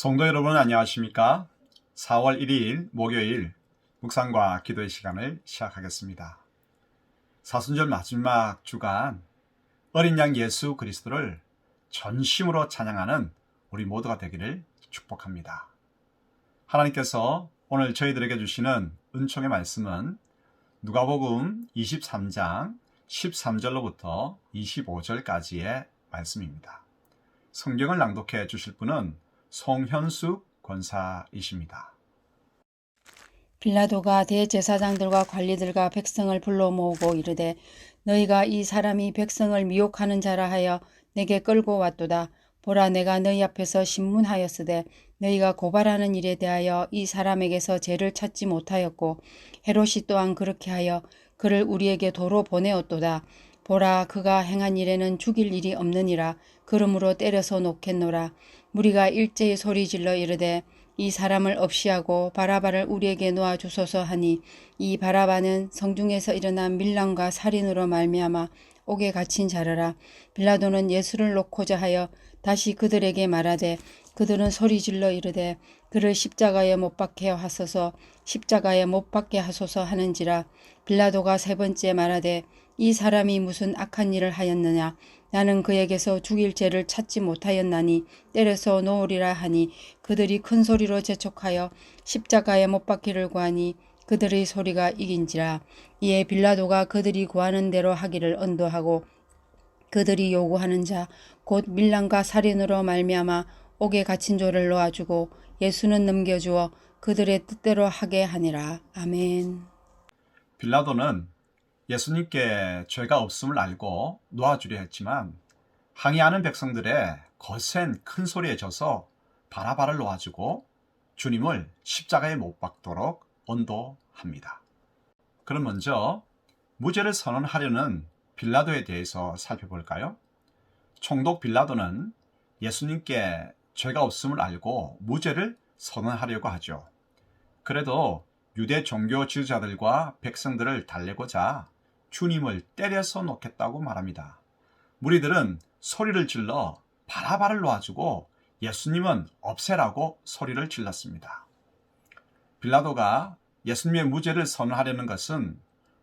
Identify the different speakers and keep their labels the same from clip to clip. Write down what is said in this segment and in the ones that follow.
Speaker 1: 성도 여러분 안녕하십니까? 4월 1일 목요일 묵상과 기도의 시간을 시작하겠습니다. 사순절 마지막 주간 어린 양 예수 그리스도를 전심으로 찬양하는 우리 모두가 되기를 축복합니다. 하나님께서 오늘 저희들에게 주시는 은총의 말씀은 누가복음 23장 13절로부터 25절까지의 말씀입니다. 성경을 낭독해 주실 분은 송현숙 권사이십니다.
Speaker 2: 빌라도가 대제사장들과 관리들과 백성을 불러 모으고 이르되 너희가 이 사람이 백성을 미혹하는 자라 하여 내게 끌고 왔도다 보라 내가 너희 앞에서 신문하였으되 너희가 고발하는 일에 대하여 이 사람에게서 죄를 찾지 못하였고 헤롯이 또한 그렇게 하여 그를 우리에게 도로 보내었도다 보라 그가 행한 일에는 죽일 일이 없느니라. 그러므로 때려서 놓겠노라. 무리가 일제히 소리질러 이르되 이 사람을 없이하고 바라바를 우리에게 놓아 주소서 하니 이 바라바는 성중에서 일어난 밀랑과 살인으로 말미암아 옥에 갇힌 자라라. 빌라도는 예수를 놓고자 하여 다시 그들에게 말하되 그들은 소리질러 이르되 그를 십자가에 못 박게 하소서 십자가에 못 박게 하소서 하는지라 빌라도가 세 번째 말하되 이 사람이 무슨 악한 일을 하였느냐? 나는 그에게서 죽일 죄를 찾지 못하였나니 때려서 놓으리라 하니 그들이 큰 소리로 재촉하여 십자가에 못 박기를 구하니 그들의 소리가 이긴지라. 이에 빌라도가 그들이 구하는 대로 하기를 언도하고 그들이 요구하는 자 곧 밀랑과 살인으로 말미암아 옥에 갇힌 조를 놓아주고 예수는 넘겨주어 그들의 뜻대로 하게 하니라 아멘.
Speaker 1: 빌라도는 예수님께 죄가 없음을 알고 놓아주려 했지만 항의하는 백성들의 거센 큰 소리에 져서 바라바를 놓아주고 주님을 십자가에 못 박도록 언도합니다. 그럼 먼저 무죄를 선언하려는 빌라도에 대해서 살펴볼까요? 총독 빌라도는 예수님께 죄가 없음을 알고 무죄를 선언하려고 하죠. 그래도 유대 종교 지도자들과 백성들을 달래고자 주님을 때려서 놓겠다고 말합니다. 무리들은 소리를 질러 바라바를 놓아주고 예수님은 없애라고 소리를 질렀습니다. 빌라도가 예수님의 무죄를 선언하려는 것은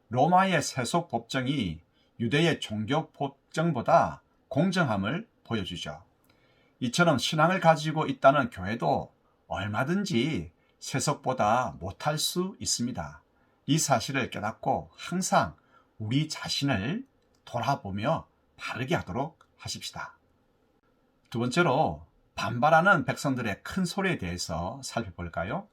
Speaker 1: 로마의 세속 법정이 유대의 종교 법정보다 공정함을 보여주죠. 이처럼 신앙을 가지고 있다는 교회도 얼마든지 세속보다 못할 수 있습니다. 이 사실을 깨닫고 항상 우리 자신을 돌아보며 바르게 하도록 하십시다. 두 번째로 반발하는 백성들의 큰 소리에 대해서 살펴볼까요?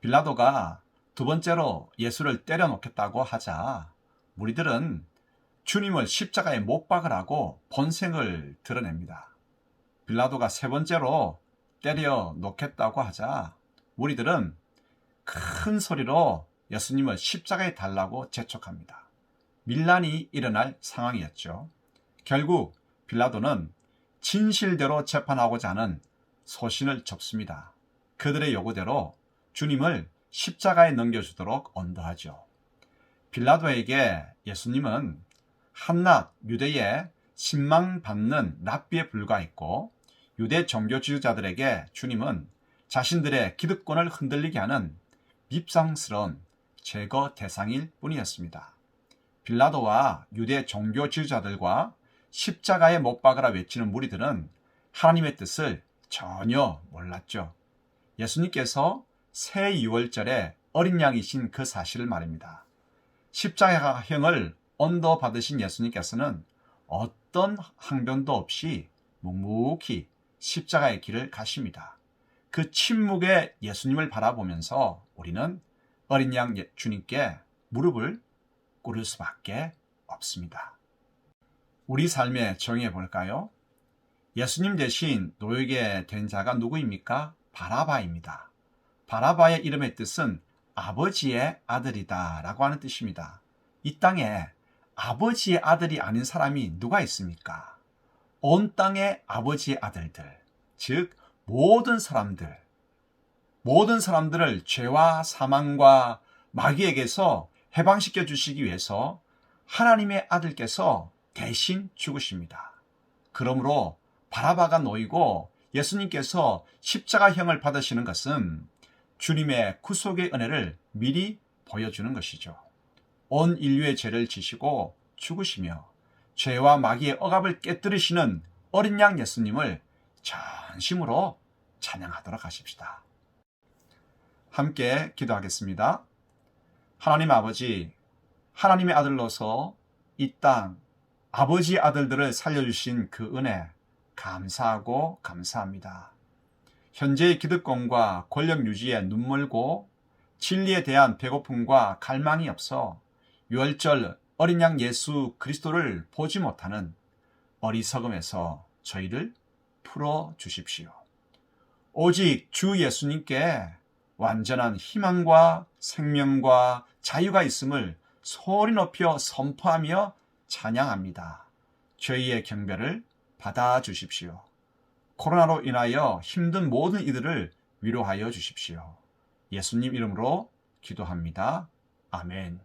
Speaker 1: 빌라도가 두 번째로 예수를 때려놓겠다고 하자 무리들은 주님을 십자가에 못 박으라고 본생을 드러냅니다. 빌라도가 세 번째로 때려 놓겠다고 하자 무리들은 큰 소리로 예수님을 십자가에 달라고 재촉합니다. 밀란이 일어날 상황이었죠. 결국 빌라도는 진실대로 재판하고자 하는 소신을 접습니다. 그들의 요구대로 주님을 십자가에 넘겨주도록 언도하죠. 빌라도에게 예수님은 한낱 유대의 신망받는 랍비에 불과했고 유대 종교 지도자들에게 주님은 자신들의 기득권을 흔들리게 하는 밉상스러운 제거 대상일 뿐이었습니다. 빌라도와 유대 종교 지도자들과 십자가에 못 박으라 외치는 무리들은 하나님의 뜻을 전혀 몰랐죠. 예수님께서 새 유월절에 어린 양이신 그 사실을 말입니다. 십자가형을 언더 받으신 예수님께서는 어떤 항변도 없이 묵묵히 십자가의 길을 가십니다. 그 침묵의 예수님을 바라보면서 우리는 어린 양 예- 주님께 무릎을 꿇을 수밖에 없습니다. 우리 삶에 정해 볼까요? 예수님 대신 노예게 된 자가 누구입니까? 바라바입니다. 바라바의 이름의 뜻은 아버지의 아들이다 라고 하는 뜻입니다. 이 땅에 아버지의 아들이 아닌 사람이 누가 있습니까? 온 땅의 아버지의 아들들, 즉 모든 사람들, 모든 사람들을 죄와 사망과 마귀에게서 해방시켜 주시기 위해서 하나님의 아들께서 대신 죽으십니다. 그러므로 바라바가 놓이고 예수님께서 십자가형을 받으시는 것은 주님의 구속의 은혜를 미리 보여주는 것이죠. 온 인류의 죄를 지시고 죽으시며 죄와 마귀의 억압을 깨뜨리시는 어린 양 예수님을 전심으로 찬양하도록 하십시다. 함께 기도하겠습니다. 하나님 아버지, 하나님의 아들로서 이 땅 아버지 아들들을 살려주신 그 은혜 감사하고 감사합니다. 현재의 기득권과 권력 유지에 눈멀고 진리에 대한 배고픔과 갈망이 없어 유월절 어린 양 예수 그리스도를 보지 못하는 어리석음에서 저희를 풀어 주십시오. 오직 주 예수님께 완전한 희망과 생명과 자유가 있음을 소리 높여 선포하며 찬양합니다. 저희의 경배를 받아 주십시오. 코로나로 인하여 힘든 모든 이들을 위로하여 주십시오. 예수님 이름으로 기도합니다. 아멘.